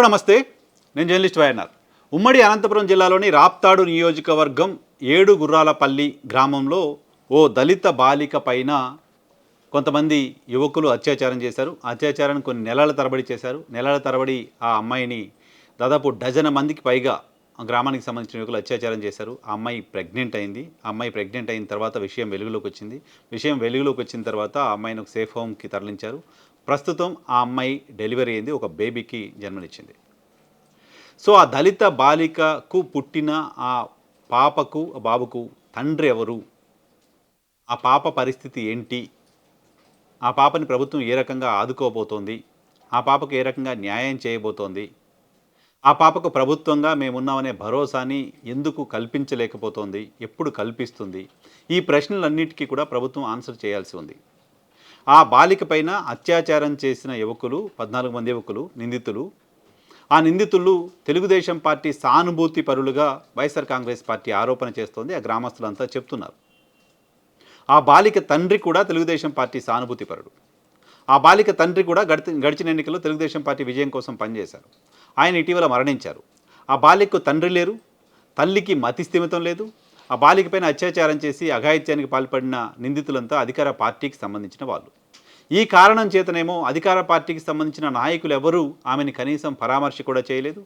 Hello నమస్తే. నేను journalist YNR. ఉమ్మడి అనంతపురం జిల్లాలోని రాప్తాడు నియోజకవర్గం ఏడు గుర్రాలపల్లి గ్రామంలో ఓ దళిత బాలిక పైన కొంతమంది యువకులు అత్యాచారం చేశారు. అత్యాచారాన్ని కొన్ని నెలల తరబడి చేశారు. నెలల తరబడి ఆ అమ్మాయిని దాదాపు డజన్ మందికి పైగా గ్రామానికి సంబంధించిన యువకులు అత్యాచారం చేశారు. ఆ అమ్మాయి ప్రెగ్నెంట్ అయింది. ఆ అమ్మాయి ప్రెగ్నెంట్ అయిన తర్వాత విషయం వెలుగులోకి వచ్చింది. విషయం వెలుగులోకి వచ్చిన తర్వాత ఆ అమ్మాయిని ఒక సేఫ్ హోమ్కి తరలించారు. ప్రస్తుతం ఆ అమ్మాయి డెలివరీ అయింది ఒక బేబీకి జన్మనిచ్చింది. సో ఆ దళిత బాలికకు పుట్టిన ఆ పాపకు బాబుకు తండ్రి ఎవరు? ఆ పాప పరిస్థితి ఏంటి? ఆ పాపని ప్రభుత్వం ఏ రకంగా ఆదుకోబోతోంది? ఆ పాపకు ఏ రకంగా న్యాయం చేయబోతోంది? ఆ పాపకు ప్రభుత్వంగా మేమున్నామనే భరోసాని ఎందుకు కల్పించలేకపోతోంది? ఎప్పుడు కల్పిస్తుంది? ఈ ప్రశ్నలన్నిటికీ కూడా ప్రభుత్వం ఆన్సర్ చేయాల్సి ఉంది. ఆ బాలిక పైన అత్యాచారం చేసిన యువకులు పద్నాలుగు మంది యువకులు నిందితులు. ఆ నిందితులు తెలుగుదేశం పార్టీ సానుభూతి పరులుగా వైఎస్ఆర్ కాంగ్రెస్ పార్టీ ఆరోపణ చేస్తోంది. ఆ గ్రామస్తులంతా చెప్తున్నారు. ఆ బాలిక తండ్రి కూడా తెలుగుదేశం పార్టీ సానుభూతి పరుడు. ఆ బాలిక తండ్రి కూడా గడిచి గడిచిన ఎన్నికల్లో తెలుగుదేశం పార్టీ విజయం కోసం పనిచేశారు. ఆయన ఇటీవల మరణించారు. ఆ బాలికకు తండ్రి లేరు. తల్లికి మతి స్థిమితం లేదు. ఆ బాలికపైన అత్యాచారం చేసి అఘాయిత్యానికి పాల్పడిన నిందితులంతా అధికార పార్టీకి సంబంధించిన వాళ్ళు. ఈ కారణం చేతనేమో అధికార పార్టీకి సంబంధించిన నాయకులు ఎవరూ ఆమెని కనీసం పరామర్శ కూడా చేయలేదు.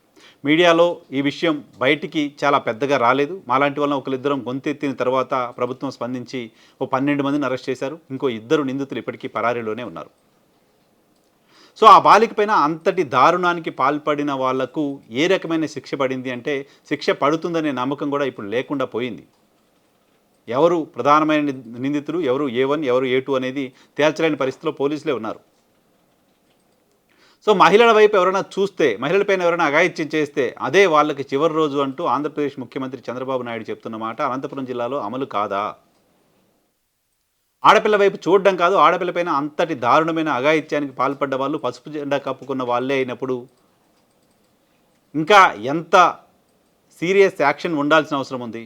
మీడియాలో ఈ విషయం బయటికి చాలా పెద్దగా రాలేదు. మాలాంటి వాళ్ళని ఒకరిద్దరం గొంతెత్తిన తర్వాత ప్రభుత్వం స్పందించి ఓ పన్నెండు మందిని అరెస్ట్ చేశారు. ఇంకో ఇద్దరు నిందితులు ఇప్పటికీ పరారీలోనే ఉన్నారు. సో ఆ బాలిక పైన అంతటి దారుణానికి పాల్పడిన వాళ్ళకు ఏ రకమైన శిక్ష పడింది అంటే శిక్ష పడుతుందనే నమ్మకం కూడా ఇప్పుడు లేకుండా పోయింది. ఎవరు ప్రధానమైన ని- నిందితులు ఎవరు ఏ వన్ ఎవరు ఏ టూ అనేది తేల్చలేని పరిస్థితిలో పోలీసులే ఉన్నారు. సో మహిళల వైపు ఎవరైనా చూస్తే మహిళలపైన ఎవరైనా అఘాయిత్యం చేస్తే అదే వాళ్ళకి చివరి రోజు అంటూ ఆంధ్రప్రదేశ్ ముఖ్యమంత్రి చంద్రబాబు నాయుడు చెప్తున్న మాట అనంతపురం జిల్లాలో అమలు కాదా? ఆడపిల్ల వైపు చూడడం కాదు ఆడపిల్లపైన అంతటి దారుణమైన అఘాయిత్యానికి పాల్పడ్డ వాళ్ళు పసుపు జెండా కప్పుకున్న వాళ్ళే అయినప్పుడు ఇంకా ఎంత సీరియస్ యాక్షన్ ఉండాల్సిన అవసరం ఉంది?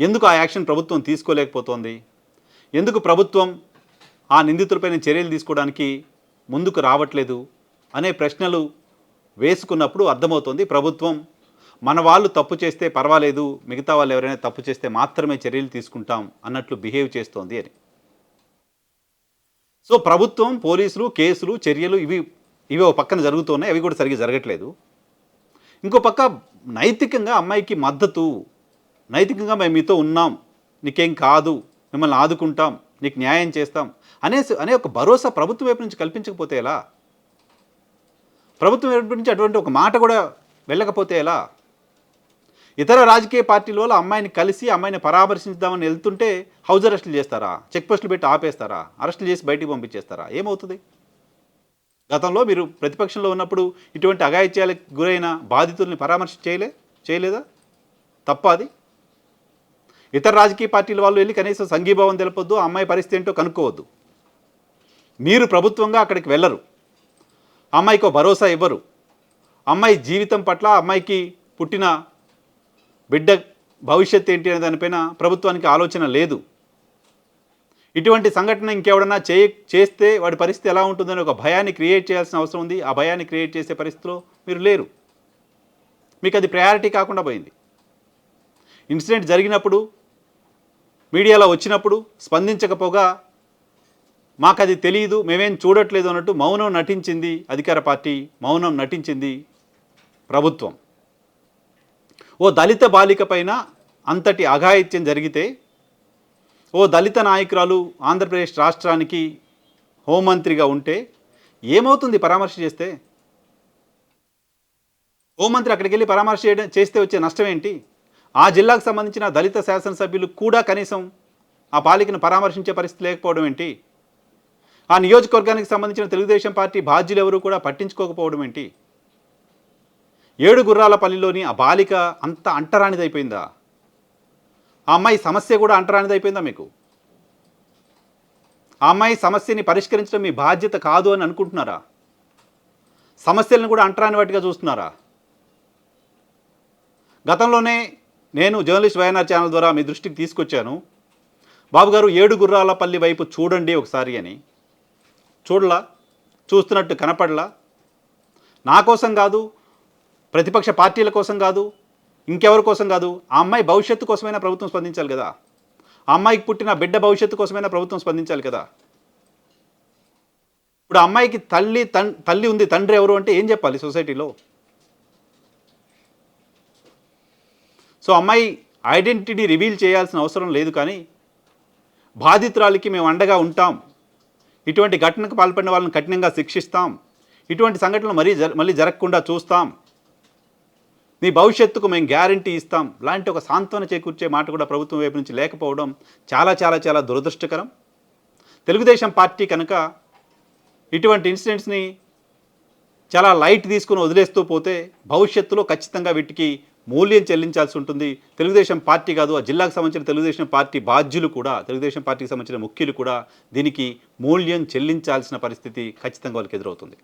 ఎందుకు ఆ యాక్షన్ ప్రభుత్వం తీసుకోలేకపోతోంది? ఎందుకు ప్రభుత్వం ఆ నిందితులపైన చర్యలు తీసుకోవడానికి ముందుకు రావట్లేదు? అనే ప్రశ్నలు వేసుకున్నప్పుడు అర్థమవుతుంది ప్రభుత్వం మన వాళ్ళు తప్పు చేస్తే పర్వాలేదు మిగతా వాళ్ళు ఎవరైనా తప్పు చేస్తే మాత్రమే చర్యలు తీసుకుంటాం అన్నట్లు బిహేవ్ చేస్తోంది అని. సో ప్రభుత్వం పోలీసులు కేసులు చర్యలు ఇవి ఇవి ఒక పక్కన జరుగుతున్నాయి అవి కూడా సరిగ్గా జరగట్లేదు. ఇంకో పక్క నైతికంగా అమ్మాయికి మద్దతు నైతికంగా మేము మీతో ఉన్నాం నీకేం కాదు మిమ్మల్ని ఆదుకుంటాం నీకు న్యాయం చేస్తాం అనే అనే ఒక భరోసా ప్రభుత్వం వైపు నుంచి కల్పించకపోతే ఎలా? ప్రభుత్వం వైపు నుంచి అటువంటి ఒక మాట కూడా వెళ్ళకపోతే ఎలా? ఇతర రాజకీయ పార్టీల వల్ల అమ్మాయిని కలిసి అమ్మాయిని పరామర్శించుదామని వెళ్తుంటే హౌస్ అరెస్టులు చేస్తారా? చెక్ పోస్టులు పెట్టి ఆపేస్తారా? అరెస్టులు చేసి బయటికి పంపించేస్తారా? ఏమవుతుంది? గతంలో మీరు ప్రతిపక్షంలో ఉన్నప్పుడు ఇటువంటి అఘాయిత్యాలకు గురైన బాధితుల్ని పరామర్శ చేయలే? చేయలేదా? తప్ప అది? ఇతర రాజకీయ పార్టీల వాళ్ళు వెళ్ళి కనీసం సంఘీభావం తెలపొద్దు అమ్మాయి పరిస్థితి ఏంటో కనుక్కోవద్దు. మీరు ప్రభుత్వంగా అక్కడికి వెళ్ళరు. అమ్మాయికి ఒక భరోసా ఇవ్వరు. అమ్మాయి జీవితం పట్ల అమ్మాయికి పుట్టిన బిడ్డ భవిష్యత్ ఏంటి అనే దానిపైన ప్రభుత్వానికి ఆలోచన లేదు. ఇటువంటి సంఘటన ఇంకెవడన్నా చే చేస్తే వాడి పరిస్థితి ఎలా ఉంటుందని ఒక భయాన్ని క్రియేట్ చేయాల్సిన అవసరం ఉంది. ఆ భయాన్ని క్రియేట్ చేసే పరిస్థితిలో మీరు లేరు. మీకు అది ప్రయారిటీ కాకుండా పోయింది. ఇన్సిడెంట్ జరిగినప్పుడు మీడియాలో వచ్చినప్పుడు స్పందించకపోగా మాకు అది తెలియదు మేమేం చూడట్లేదు అన్నట్టు మౌనం నటించింది అధికార పార్టీ మౌనం నటించింది ప్రభుత్వం. ఓ దళిత బాలిక పైన అంతటి అఘాయిత్యం జరిగితే ఓ దళిత నాయకురాలు ఆంధ్రప్రదేశ్ రాష్ట్రానికి హోంమంత్రిగా ఉంటే ఏమవుతుంది పరామర్శ చేస్తే? హోంమంత్రి అక్కడికి వెళ్ళి పరామర్శ చేయడం చేస్తే వచ్చే నష్టం ఏంటి? ఆ జిల్లాకు సంబంధించిన దళిత శాసనసభ్యులు కూడా కనీసం ఆ బాలికను పరామర్శించే పరిస్థితి లేకపోవడం ఏంటి? ఆ నియోజకవర్గానికి సంబంధించిన తెలుగుదేశం పార్టీ బాధ్యులు ఎవరు కూడా పట్టించుకోకపోవడం ఏంటి? ఏడు గుర్రాలపల్లిలోని ఆ బాలిక అంత అంటరానిదైపోయిందా? ఆ అమ్మాయి సమస్య కూడా అంటరానిదైపోయిందా మీకు? ఆ అమ్మాయి సమస్యని పరిష్కరించడం మీ బాధ్యత కాదు అని అనుకుంటున్నారా? సమస్యలను కూడా అంటరాని వాటిగా చూస్తున్నారా? గతంలోనే నేను జర్నలిస్ట్ వైఎన్ఆర్ ఛానల్ ద్వారా మీ దృష్టికి తీసుకొచ్చాను. బాబు గారు ఏడు గుర్రాలపల్లి వైపు చూడండి ఒకసారి అని. చూడలా? చూస్తున్నట్టు కనపడలా? నా కోసం కాదు ప్రతిపక్ష పార్టీల కోసం కాదు ఇంకెవరి కోసం కాదు ఆ అమ్మాయి భవిష్యత్తు కోసమైనా ప్రభుత్వం స్పందించాలి కదా. ఆ అమ్మాయికి పుట్టిన బిడ్డ భవిష్యత్తు కోసమైనా ప్రభుత్వం స్పందించాలి కదా. ఇప్పుడు అమ్మాయికి తల్లి తల్లి ఉంది తండ్రి ఎవరు అంటే ఏం చెప్పాలి సొసైటీలో? సో అమ్మాయి ఐడెంటిటీ రివీల్ చేయాల్సిన అవసరం లేదు కానీ బాధితురాలికి మేము అండగా ఉంటాం. ఇటువంటి ఘటనకు పాల్పడిన వాళ్ళని కఠినంగా శిక్షిస్తాం. ఇటువంటి సంఘటనలు మరీ జ మళ్ళీ జరగకుండా చూస్తాం. నీ భవిష్యత్తుకు మేము గ్యారంటీ ఇస్తాం. లాంటి ఒక సాంత్వన చేకూర్చే మాట కూడా ప్రభుత్వం వైపు నుంచి లేకపోవడం చాలా చాలా చాలా దురదృష్టకరం. తెలుగుదేశం పార్టీ కనుక ఇటువంటి ఇన్సిడెంట్స్ని చాలా లైట్ తీసుకుని వదిలేస్తూ పోతే భవిష్యత్తులో ఖచ్చితంగా వీటికి మూల్యం చెల్లించాల్సి ఉంటుంది. తెలుగుదేశం పార్టీ కాదు ఆ జిల్లాకు సంబంధించిన తెలుగుదేశం పార్టీ బాధ్యులు కూడా తెలుగుదేశం పార్టీకి సంబంధించిన ముఖ్యులు కూడా దీనికి మూల్యం చెల్లించాల్సిన పరిస్థితి ఖచ్చితంగా వాళ్ళకి ఎదురవుతుంది.